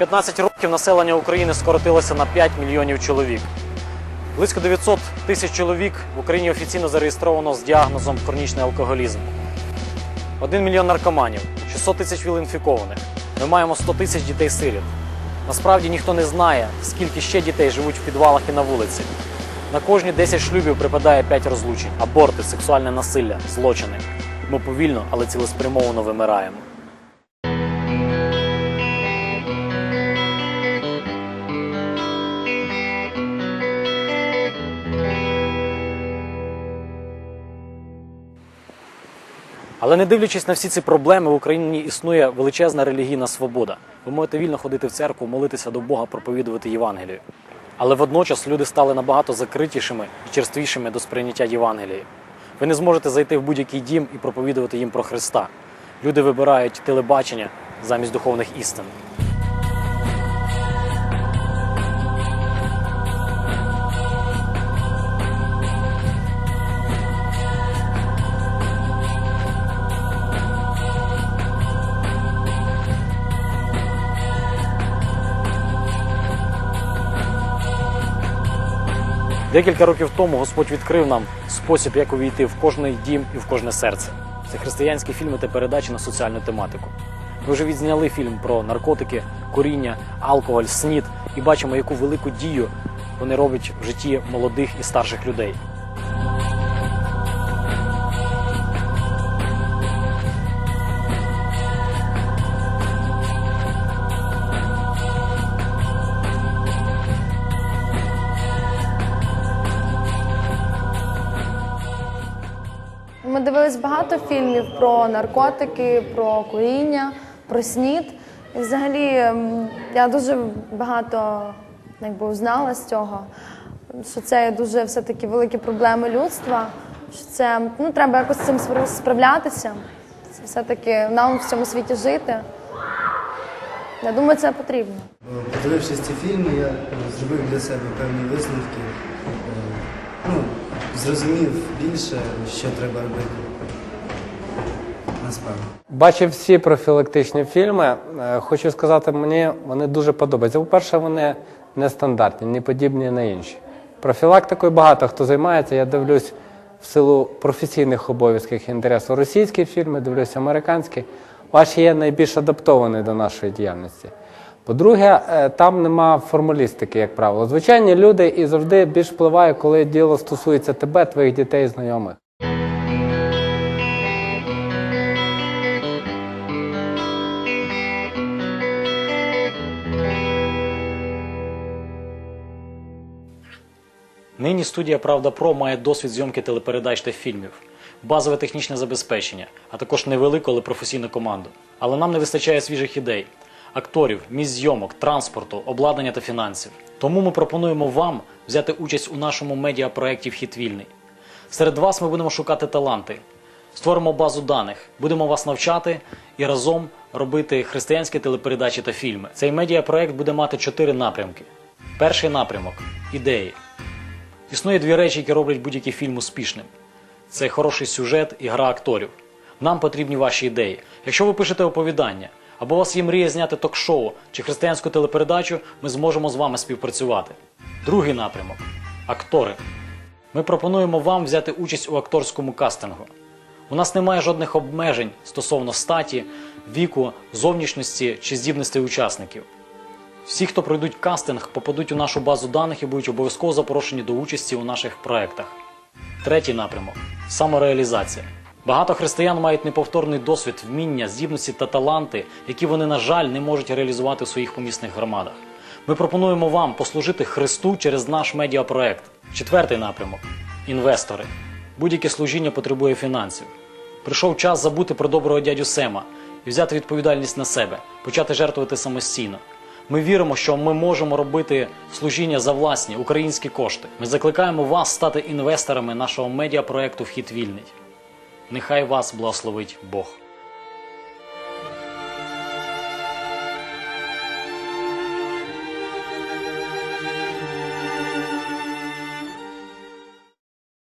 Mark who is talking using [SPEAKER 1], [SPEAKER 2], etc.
[SPEAKER 1] За 15 років населення України скоротилося на 5 мільйонів чоловік. Близько 900 тисяч чоловік в Україні офіційно зареєстровано з діагнозом хронічний алкоголізм. 1 мільйон наркоманів, 600 тисяч віл-інфікованих. Ми маємо 100 тисяч дітей-сиріт. Насправді ніхто не знає, скільки ще дітей живуть в підвалах і на вулиці. На кожні 10 шлюбів припадає 5 розлучень, аборти, сексуальне насилля, злочини. Ми повільно, але цілеспрямовано вимираємо. Але не дивлячись на всі ці проблеми, в Україні існує величезна релігійна свобода. Ви можете вільно ходити в церкву, молитися до Бога, проповідувати Євангелію. Але водночас люди стали набагато закритішими і черствішими до сприйняття Євангелії. Ви не зможете зайти в будь-який дім і проповідувати їм про Христа. Люди вибирають телебачення замість духовних істин. Декілька років тому Господь відкрив нам спосіб, як увійти в кожний дім і в кожне серце. Це християнські фільми та передачі на соціальну тематику. Ми вже відзняли фільм про наркотики, коріння, алкоголь, снід і бачимо, яку велику дію вони роблять в житті молодих і старших людей.
[SPEAKER 2] Ми дивились багато фільмів про наркотики, про куріння, про снід. І взагалі я дуже багато якби, узнала з цього, що це дуже все-таки великі проблеми людства, що це ну, треба якось з цим спра- справлятися. Це все-таки нам в цьому світі жити. Я думаю, це потрібно.
[SPEAKER 3] Подивившись ці фільми, я зробив для себе певні висновки. Е, Ну, зрозумів більше, що треба робити. Насправді.
[SPEAKER 4] Бачив всі профілактичні фільми. Е, Хочу сказати, мені вони дуже подобаються. По-перше, вони нестандартні, не подібні на інші. Профілактикою багато хто займається. Я дивлюсь в силу професійних обов'язків інтересу російські фільми, дивлюсь американські. Ваші є найбільш адаптовані до нашої діяльності. По-друге, е, там нема формалістики, як правило. Звичайні люди і завжди більш впливає, коли діло стосується тебе, твоїх дітей, і знайомих.
[SPEAKER 1] Нині студія Правда Про має досвід зйомки телепередач та фільмів, базове технічне забезпечення, а також невелику, але професійну команду. Але нам не вистачає свіжих ідей, акторів, місць зйомок, транспорту, обладнання та фінансів. Тому ми пропонуємо вам взяти участь у нашому медіапроєкті Вхід вільний. Серед вас ми будемо шукати таланти, створимо базу даних, будемо вас навчати і разом робити християнські телепередачі та фільми. Цей медіапроєкт буде мати чотири напрямки. Перший напрямок ідеї. Існує дві речі, які роблять будь-який фільм успішним: це хороший сюжет і гра акторів. Нам потрібні ваші ідеї. Якщо ви пишете оповідання, або у вас є мрія зняти ток-шоу чи християнську телепередачу, ми зможемо з вами співпрацювати. Другий напрямок актори. Ми пропонуємо вам взяти участь у акторському кастингу. У нас немає жодних обмежень стосовно статі, віку, зовнішності чи здібностей учасників. Всі, хто пройдуть кастинг, попадуть у нашу базу даних і будуть обов'язково запрошені до участі у наших проєктах. Третій напрямок самореалізація. Багато християн мають неповторний досвід, вміння, здібності та таланти, які вони, на жаль, не можуть реалізувати в своїх помісних громадах. Ми пропонуємо вам послужити Христу через наш медіапроект. Четвертий напрямок інвестори. Будь-яке служіння потребує фінансів. Прийшов час забути про доброго дядю Сема і взяти відповідальність на себе, почати жертвувати самостійно. Ми віримо, що ми можемо робити служіння за власні українські кошти. Ми закликаємо вас стати інвесторами нашого медіапроекту Вхід вільний. Нехай вас благословить Бог.